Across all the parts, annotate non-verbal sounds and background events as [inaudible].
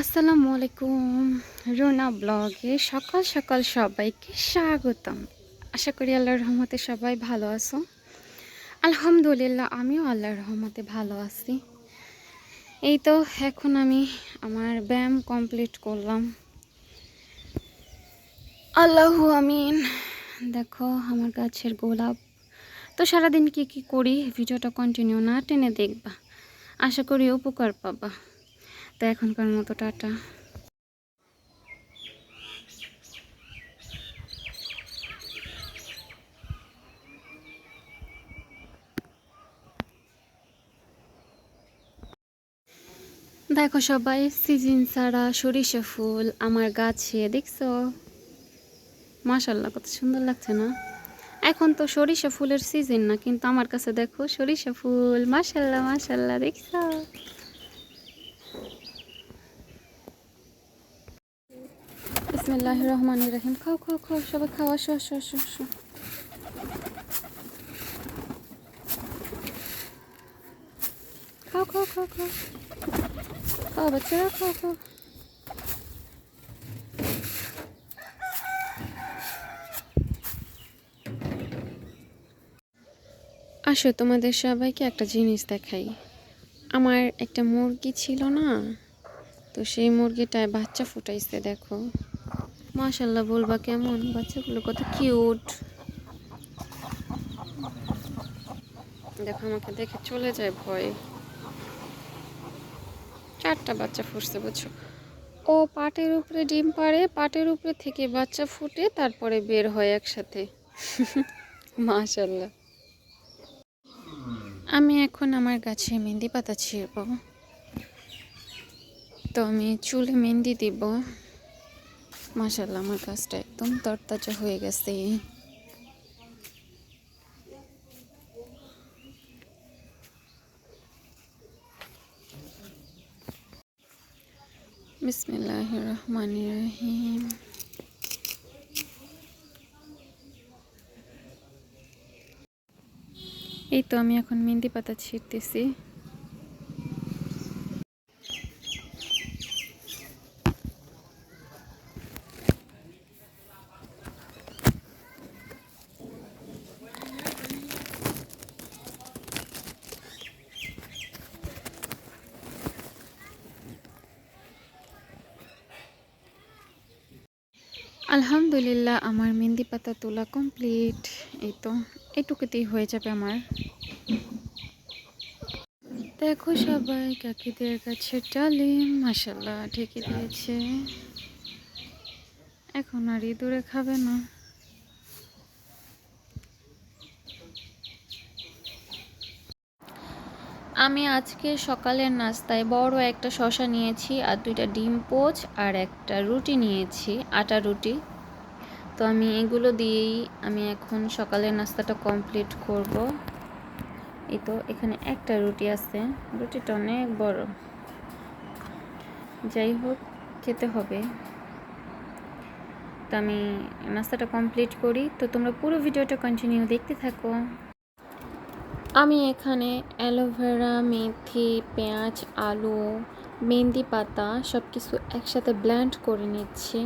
আসসালামু আলাইকুম। রুনা ব্লগে সকাল সকাল সবাইকে স্বাগতম। আশা করি আল্লাহর রহমতে সবাই ভালো আছো। আলহামদুলিল্লাহ, আমিও আল্লাহর রহমতে ভালো আছি। এই তো এখন আমি আমার ব্যায়াম কমপ্লিট করলাম। আল্লাহু আমিন। দেখো আমার গাছের গোলাপ। তো সারাদিন কি কি করি, ভিডিওটা কন্টিনিউ না টেনে দেখবা। আশা করি উপকার পাবা। তো এখনকার মতো টাটা। দেখো সবাই, সিজন ছাড়া সরিষা ফুল আমার গাছে, দেখছ? মাশাল্লাহ কত সুন্দর লাগছে না? এখন তো সরিষা ফুলের সিজন না, কিন্তু আমার কাছে দেখো সরিষা ফুল। মাশাল্লাহ মাশাল্লাহ দেখছ? বিসমিল্লাহ রহমান রহিম খাও খাও খাও সবাই খাও আসো আসো আসো আসো খাও খাও খাও খাও খাও বাচ্চারা খাও খাও আসো তোমাদের সবাইকে একটা জিনিস দেখাই। আমার একটা মুরগি ছিল না? তো সেই মুরগিটায় বাচ্চা ফুটাইছে, দেখো। মাশাল্লাহ বলবা কেমন? বাচ্চাগুলো কত কিউট। দেখো, আমাকে দেখে চলে যায় ভয়। চারটা বাচ্চা ফুটছে, বুঝছ? ও পাটের উপরে ডিম পাড়ে, পাটের উপরে থেকে বাচ্চা ফুটে, তারপরে বের হয় একসাথে। [laughs] মাশাল্লাহ আমি এখন আমার গাছে মেহেন্দি পাতা ছিঁড়ব। তো আমি চুলে মেহেন্দি দিব। মাশাল্লাহ আমার গাছটা একদম তরতাজা হয়ে গেছে। বিসমিল্লাহ রহমান রহিম। এই তো আমি এখন মেহেন্দি পাতা ছিঁড়তেছি। আলহামদুলিল্লাহ, আমার মেহেন্দি পাতা তোলা কমপ্লিট এই তো, এটুকুতেই হয়ে যাবে আমার। দেখো সবাই, কাকিদের কাছে ডালিম মাসাল্লাহ ঢেকে দিয়েছে। এখন আর ইঁদুরে খাবে না। আমি আজকে সকালের নাস্তায় বড় একটা শশা নিয়েছি, আর দুইটা ডিম পোচ, আর একটা রুটি নিয়েছি, আটা রুটি। তো আমি এগুলো দিয়েই আমি এখন সকালের নাস্তাটা কমপ্লিট করব। এই তো, এখানে একটা রুটি আছে। রুটিটা অনেক বড়। যাই হোক, খেতে হবে। তো আমি নাস্তাটা কমপ্লিট করি। তো তোমরা পুরো ভিডিওটা কন্টিনিউ দেখতে থাকো। আমি এখানে অ্যালোভেরা, মেথি, পেঁয়াজ, আলু, মেহেন্দি পাতা সব কিছু একসাথে ব্ল্যান্ড করে নিচ্ছি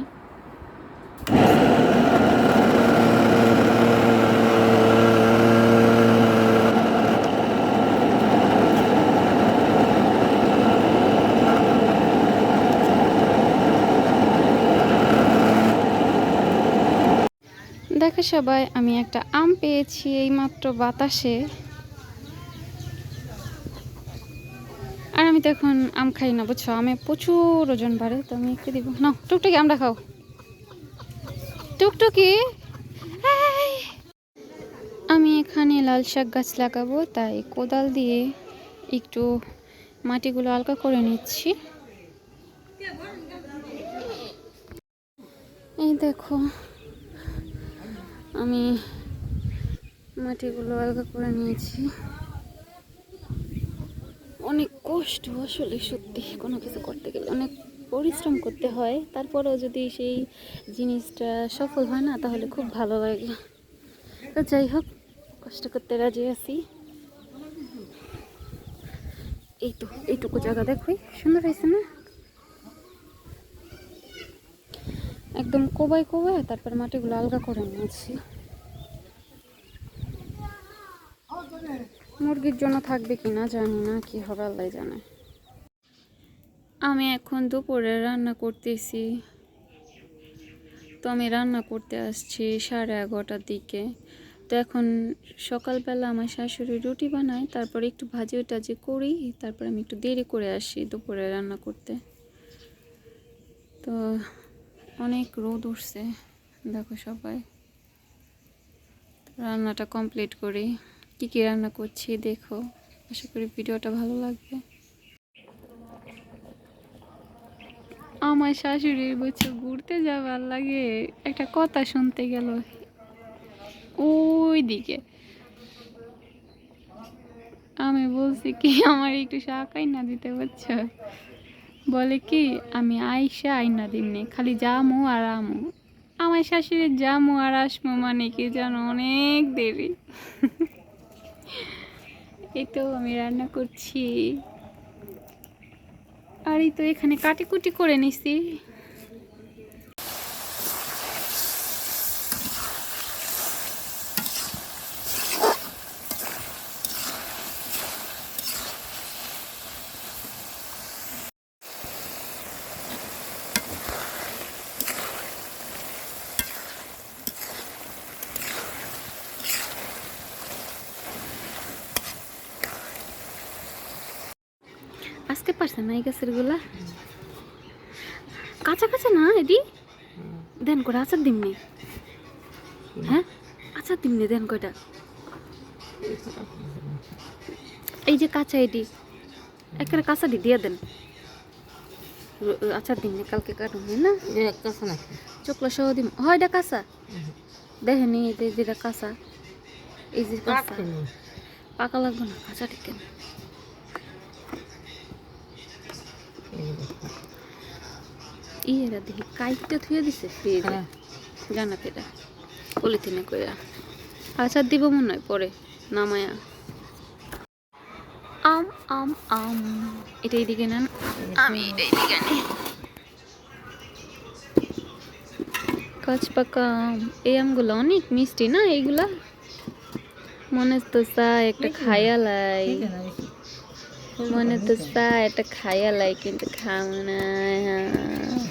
দেখো সবাই, আমি একটা আম পেয়েছি এইমাত্র বাতাসে। আর আমি তো এখন আম খাই না, বুঝছ? আমে প্রচুর ওজন বাড়ে, তো আমি একটু দিব। না টুকটুকি আমরা খাও। টুকটুকি? আমি এখানে লাল শাক গাছ লাগাবো, তাই কোদাল দিয়ে একটু মাটিগুলো হালকা করে নিচ্ছি। এই দেখো আমি মাটিগুলো আলগা করে নিয়েছি। অনেক কষ্ট আসলে সত্যি কোনো কিছু করতে গেলে। অনেক পরিশ্রম করতে হয়। তারপরেও যদি সেই জিনিসটা সফল হয় না, তাহলে খুব ভালো লাগে। তো যাই হোক, কষ্ট করতে রাজি আছি। এই তো, এইটুকু জায়গা দেখো সুন্দর হয়েছে না? একদম কোবাই কোবাই তারপর মাটিগুলো আলগা করে নিয়েছি। মুরগির জন্য থাকবে কি না জানি না, কি হবে আল্লাহ জানে। আমি এখন দুপুরে রান্না করতেছি। তো আমি রান্না করতে আসছি সাড়ে এগারোটার দিকে। তো এখন সকালবেলা আমার শাশুড়ি রুটি বানাই তারপরে একটু ভাজি টাজি করি, তারপরে আমি একটু দেরি করে আসি দুপুরে রান্না করতে। তো অনেক রোদ উঠছে। দেখো সবাই। রান্নাটা কমপ্লিট করি। কী কী রান্না করছি দেখো। আশা করি ভিডিওটা ভালো লাগবে। আমার শাশুড়ির বলছে, ঘুরতে যাবার লাগে একটা কথা শুনতে গেল। ওই দিকে আমি বলছি, কি আমার একটু শাক না দিতে পারছ? বলে কি, আমি আইসা আইনা দিমনি খালি জামু আর আমু। আমার শাশুড়ির জামু আর আসমো মানে কি যেন অনেক দেরি। এই তো আমি রান্না করছি। আর এই তো এখানে কাটিকুটি করে নিছি। আজকে পারছে না এই গাছেরগুলা? কাঁচা কাঁচা না এডি দেন করে আচার দিমনি হ্যাঁ? আচার দিমনি দেন কয়টা। এই যে কাঁচা এডি একেবারে কাঁচা দি দিয়ে দেন। আচার দিমনি কালকে কাটুন না? নাকি চোখলা সহ দিম। হয় এটা কাঁচা? দেখেনি যেটা কাঁচা। এই যে কাঁচা। পাকা লাগবে না কাঁচা ঠিক কেন? ইয়েরা দেখি কাইটটা থুয়ে দিছে ফ্রিজে। হ্যাঁ। পলিথিনে কইরা। আচার দিব মনে হয় পরে নামায়া। আম আম আম। এটা এইদিকে নেন। আমি এটা এইদিকে আনি। কাঁচ পাকা আম। এই আমগুলো অনেক মিষ্টি না এইগুলা? মনে তো চায় একটা খায়ালাই মনে তো চায় একটা খায়ালাই কিন্তু খাও না।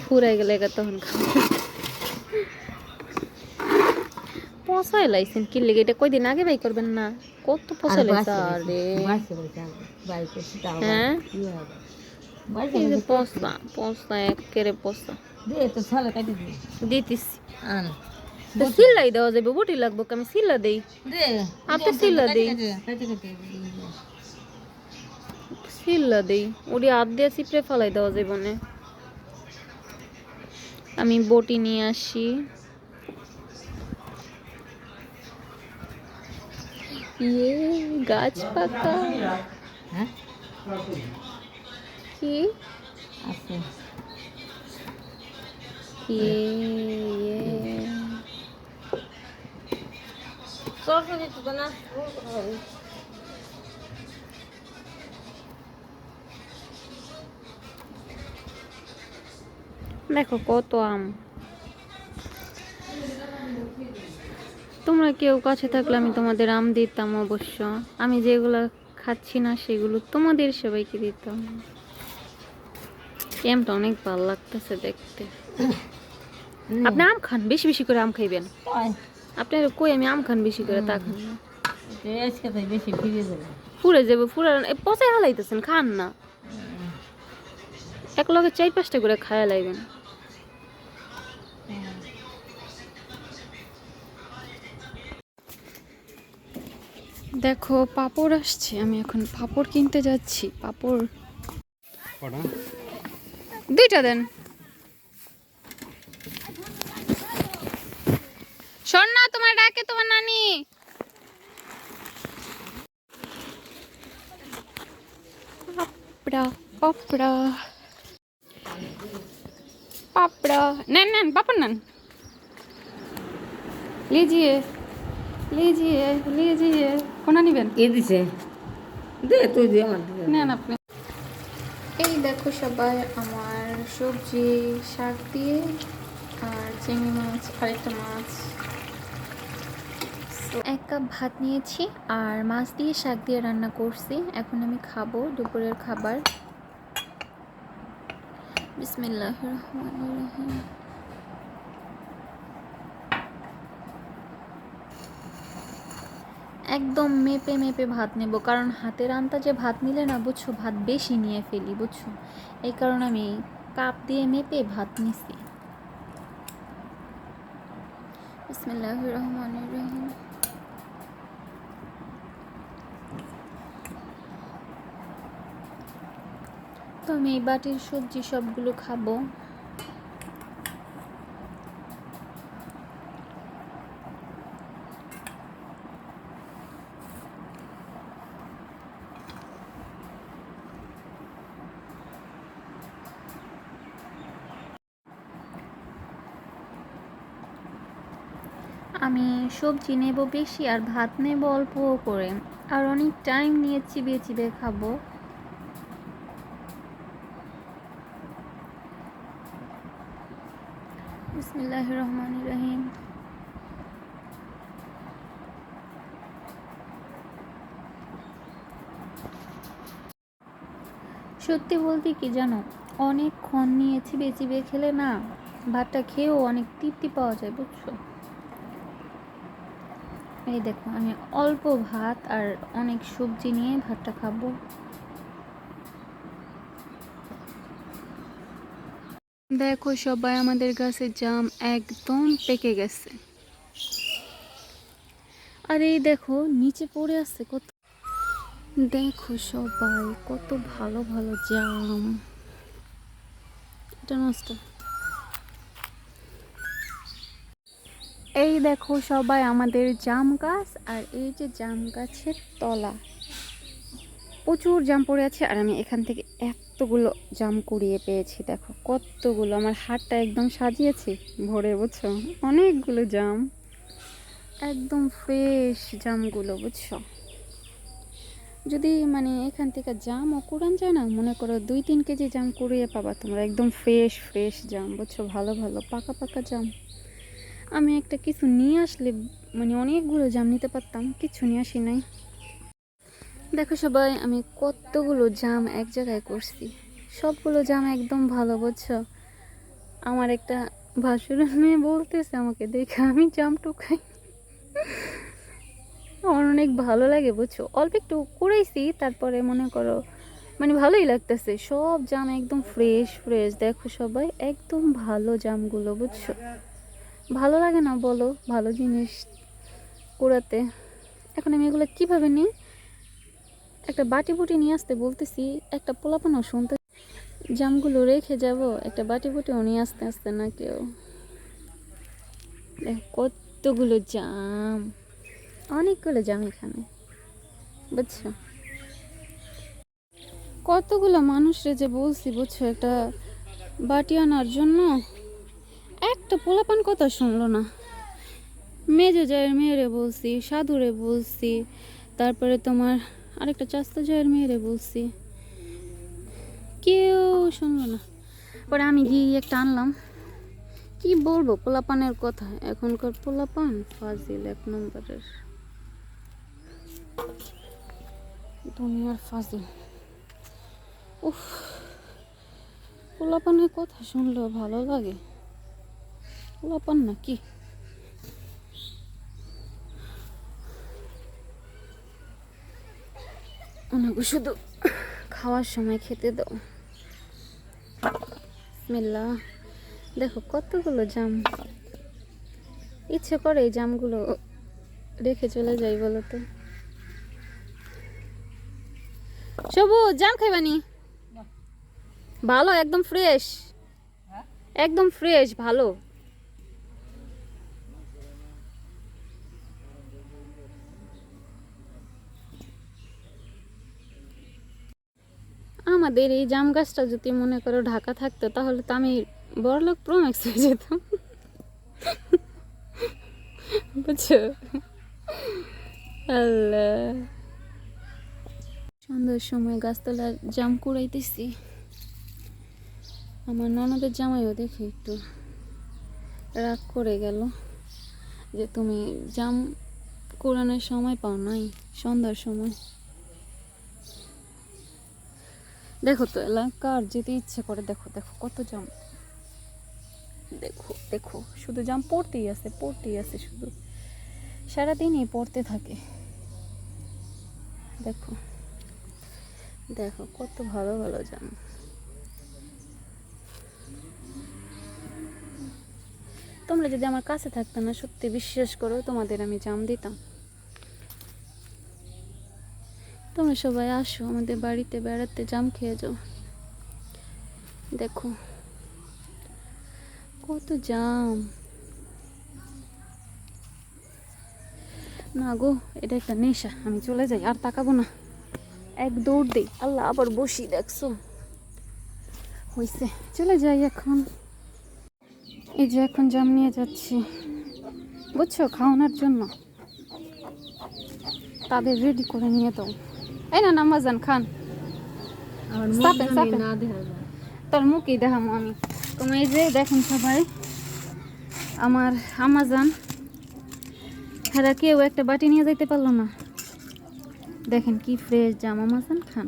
ফুরাই গেলে তখন পচাই লাইছেন কি লেগে? এটা কয়দিন আগে বাই করবেন না? কত পচা লাইছে আরে। হ্যাঁ? এই যে পচা পচা একেরে পচা দিতেছি। তো সিলাই দেওয়া যাবে বটি লাগবো আমি সিলা দেই। আপনি সিলা দেই। সিল্লা দেই। ওটি হাত দিয়ে চিপড়ে ফেলাই দেওয়া যাবে না। আমি বটি নিয়ে আসি। ইয়ে গাছ পাকা। কি? ইয়ে দেখো কত আম। তোমরা কেউ কাছে থাকলে আমি তোমাদের আম দিতাম অবশ্য। আমি যেগুলো খাচ্ছি না সেগুলো তোমাদের সবাইকে দিতাম। ক্যাম্পটা অনেক ভালো লাগতেছে দেখতে। আপনি আম খান বেশি বেশি করে আম খাইবেন। আপনার কই আমি আম খান বেশি করে তা খান ফিরে যাবে। ফুরে যাবে ফুরে পচাই হালাইতেছেন খান না। এক লগে চার পাঁচটা করে খায়া লাইবেন। দেখো পাপড় আসছে। আমি এখন পাপড় কিনতে যাচ্ছি পাপড়। দুইটা দেন। শোন না তোমার ডাকে তোমার নানি। পাপড়া পাপড়া। পাপড়া। নেন নেন পাপড় নেন। লিজিয়ে। লিজিয়ে লিজিয়ে কোনা নেবেন? এ দিছে। দে তুই দে আমার নেন আপনি। এই দেখো সবাই আমার সবজি শাক দিয়ে আর চিংড়ি মাছ আরেকটা মাছ। এক কাপ ভাত নিয়েছি আর মাছ দিয়ে শাক দিয়ে রান্না করছি। এখন আমি খাব দুপুরের খাবার। বিসমিল্লাহ রহমান রহিম। একদম মেপে মেপে ভাত নেব। কারণ হাতের আন্তাজে ভাত নিলে না, বুঝছ, ভাত বেশি নিয়ে ফেলি, বুঝছ? এই কারণে আমি কাপ দিয়ে মেপে ভাত নিছি। রহমান রহিম। তো আমি এই বাটির সবজি সবগুলো খাব। আমি সবজি নেব বেশি আর ভাত নেব অল্প করে। আর অনেক টাইম নিয়ে চিবিয়ে চিবিয়ে খাব। বিসমিল্লাহ রহমান রহিম। সত্যি বলতে কি জানো, অনেকক্ষণ নিয়ে চিবিয়ে চিবিয়ে খেলে না ভাতটা খেয়েও অনেক তৃপ্তি পাওয়া যায়, বুঝছ? এই দেখো আমি অল্প ভাত আর অনেক সবজি নিয়ে ভাতটা খাব। দেখো সবাই, আমাদের গাছের জাম একদম পেকে গেছে। আর এই দেখো, নিচে পড়ে আছে কত। দেখো সবাই, কত ভালো ভালো জাম। এটা নষ্ট। এই দেখো সবাই আমাদের জাম গাছ আর এই যে জাম গাছের তলা। প্রচুর জাম পড়ে আছে আর আমি এখান থেকে এতগুলো জাম কুড়িয়ে পেয়েছি, দেখো কতগুলো। আমার হাটটা একদম সাজিয়েছি ভরে বুঝছ? অনেকগুলো জাম। একদম ফ্রেশ জামগুলো, বুঝছ? যদি মানে এখান থেকে জাম ও কুড়ান যায় না, মনে করো দুই তিন কেজি জাম কুড়িয়ে পাবা তোমরা। একদম ফ্রেশ ফ্রেশ জাম, বুঝছ? ভালো ভালো, পাকা পাকা জাম। আমি একটা কিছু নিয়ে আসলে মানে অনেকগুলো জাম নিতে পারতাম, কিছু নিয়ে আসি নাই। দেখো সবাই, আমি কতগুলো জাম এক জায়গায় করছি। সবগুলো জাম একদম ভালো, বুঝছ? আমার একটা ভাসুরের মেয়ে বলতেছে আমাকে, দেখে আমি জাম টুকাই। আমার অনেক ভালো লাগে, বুঝছ? অল্প একটু করেছি, তারপরে মনে করো মানে ভালোই লাগতেছে। সব জাম একদম ফ্রেশ ফ্রেশ দেখো সবাই, একদম ভালো জামগুলো, বুঝছ? ভালো লাগে না বলো, ভালো জিনিস কুড়াতে। এখন আমি এগুলো কীভাবে নিই? একটা বাটি বুটি নিয়ে আসতে বলতেছি, একটা পোলাপানও শুনতে জামগুলো রেখে যাব, একটা বাটি বুটিও নিয়ে আসতে আসতে না কেউ। দেখ, কতগুলো জাম, অনেকগুলো জাম এখানে, বুঝছ? কতগুলো মানুষরে যে বলছি, বুঝছ? একটা বাটি আনার জন্য একটা পোলাপান কথা শুনলো না। মেজো জয়ের মেয়েরে বলছি, সাধুরে বলছি, তারপরে তোমার আরেকটা চাস্তা জয়ের মেয়েরে বলছি। কেউ শুনলো না। পরে আমি গিয়ে একটা আনলাম। কি বলব, পোলাপানের কথা। এখনকার পোলাপান ফাজিল এক নম্বরের। দুনিয়ার ফাজিল। উফ, পোলাপানের কথা শুনলেও ভালো লাগে। পোলাপান না কি ওনাকে শুধু খাওয়ার সময় খেতে দাও মেল্লা দেখো কতগুলো জাম ইচ্ছে করে এই জামগুলো রেখে চলে যাই বলো তো সবুজ জাম খাইবানি ভালো একদম ফ্রেশ একদম ফ্রেশ ভালো আমাদের এই জাম গাছটা যদি মনে করো ঢাকা থাকতো, তাহলে তো আমি বড়লোক প্রোম্যাক্স হয়ে যেতাম। বুঝছ? আল্লাহ। সন্ধ্যার সময় গাছতলা জাম কুড়াইতেছি। আমার ননদের জামাইও দেখে একটু রাগ করে গেল যে তুমি জাম কোরআনের সময় পাও নাই সন্ধ্যার সময়। দেখো তো, এলাকার যেতে ইচ্ছে করে, দেখো দেখো, কত জাম। দেখো দেখো, শুধু জাম পড়তেই আছে পড়তেই আছে শুধু। সারাদিনই পড়তে থাকে। দেখো দেখো, কত ভালো ভালো জাম। তোমরা যদি আমার কাছে থাকতে না, সত্যি বিশ্বাস করো, তোমাদের আমি জাম দিতাম। তোমরা সবাই আসো, আমাদের বাড়িতে বেড়াতে জাম খেয়ে যাও। দেখো, কত জাম। না গো, এটা একটা নেশা, আমি চলে যাই, আর তাকাবো না। এক দৌড় দিই, আল্লাহ আবার বসি দেখছ। হইছে, চলে যাই এখন। এই যে এখন জাম নিয়ে যাচ্ছি। বুঝছ, খাওয়ানোর জন্য। তাদের রেডি করে নিয়ে দাও। এই না নামাজান খান আমার Stop it, stop না দেখা যায় তোর দেখামো আমি তুমি এই যে দেখুন সবাই আমার আমাজান হ্যাঁ কেউ একটা বাটি নিয়ে যাইতে পারল না। দেখেন কি ফ্রেশ জাম আমাজান খান।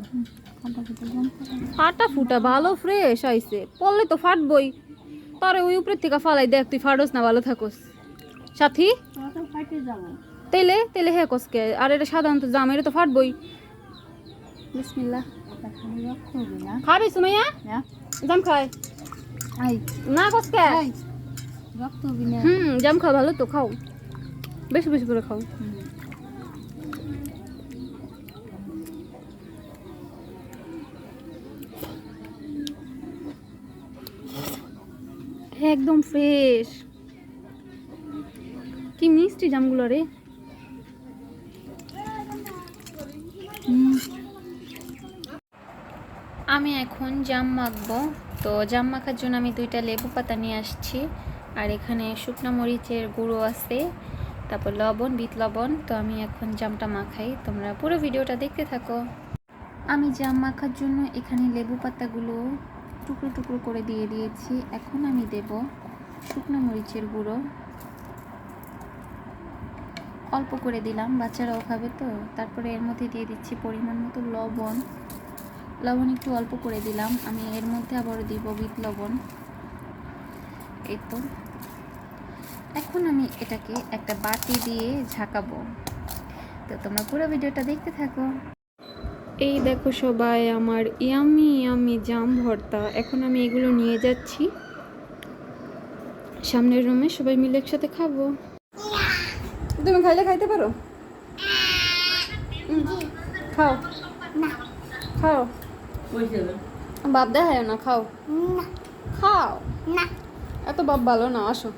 ফাটা ফুটা ভালো ফ্রেশ আইছে। পড়লে তো ফাটবই। তারে ওই উপরের থেকে ফালাই দেখ তুই ফাটস না ভালো থাকোস। সাথী? তেলে তেলে হে কসকে। আর এটা সাধারণত জাম এটা তো ফাটবই। বিসমিল্লাহ। খাবি সুমাইয়া? হ্যাঁ জাম না কসকে? হুম জাম খাও ভালো তো খাও। বেশি বেশি করে খাও। একদম ফ্রেশ কি মিষ্টি জামগুলো রে হুম। আমি এখন জাম মাখবো। তো জাম মাখার জন্য আমি দুইটা লেবু পাতা নিয়ে আসছি। আর এখানে শুকনো মরিচের গুঁড়ো আছে, তারপর লবণ, বিট লবণ। তো আমি এখন জামটা মাখাই। তোমরা পুরো ভিডিওটা দেখতে থাকো। আমি জাম মাখার জন্য এখানে লেবু পাতাগুলো টুকরো টুকরো করে দিয়ে দিয়েছি। এখন আমি দেব শুকনো মরিচের গুঁড়ো। অল্প করে দিলাম, বাচ্চারাও খাবে তো। তারপরে এর মধ্যে দিয়ে দিচ্ছি পরিমাণ মতো লবণ। লবণ একটু অল্প করে দিলাম। আমি এর মধ্যে আবার দিব বিট লবণ। এই তো। এখন আমি এটাকে একটা বাটি দিয়ে ঝাঁকাবো। তো তোমরা পুরো ভিডিওটা দেখতে থাকো। এই দেখো সবাই আমার ইয়ামি ইয়ামি জাম ভর্তা। এখন আমি এগুলো নিয়ে যাচ্ছি। সামনের রুমে সবাই মিলে একসাথে খাব। তুমি খাইলে খাইতে পারো? খাও। খাও। বাপ দেখায় না খাও। খাও। না। এত বাপ ভালো না আসো।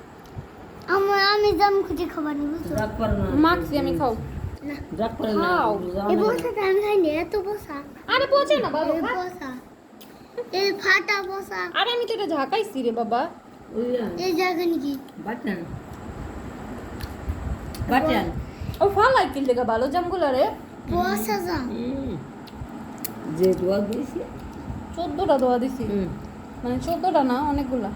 আমার আমি জাম খুঁজে খাবার নিব মাখছি আমি খাও? খাও। এই বসাটা আমি খাইনি এত বসা। আরে পচে না বাবা এই বসা। এই ফাটা বসা। আরে আমি তো এটা ঝাঁকাইছি রে বাবা। এই জায়গা নাকি? বাটান বাটান ও ফালাই কিল দেখা ভালো জামগুলো রে। বসা জাম। যে দোয়া দিয়েছি। চোদ্দটা দোয়া দিছি। মানে চোদ্দোটা না অনেকগুলা।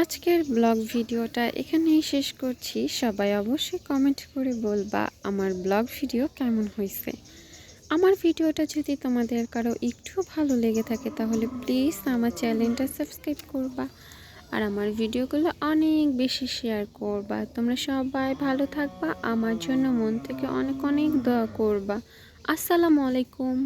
আজকের ব্লগ ভিডিওটা এখানেই শেষ করছি। সবাই অবশ্যই কমেন্ট করে বলবা আমার ব্লগ ভিডিও কেমন হয়েছে। আমার ভিডিওটা যদি তোমাদের কারও একটু ভালো লেগে থাকে তাহলে প্লিজ আমার চ্যানেলটা সাবস্ক্রাইব করবা। আর আমার ভিডিওগুলো অনেক বেশি শেয়ার করবা। তোমরা সবাই ভালো থাকবা। আমার জন্য মন থেকে অনেক অনেক দোয়া করবা। আসসালামু আলাইকুম।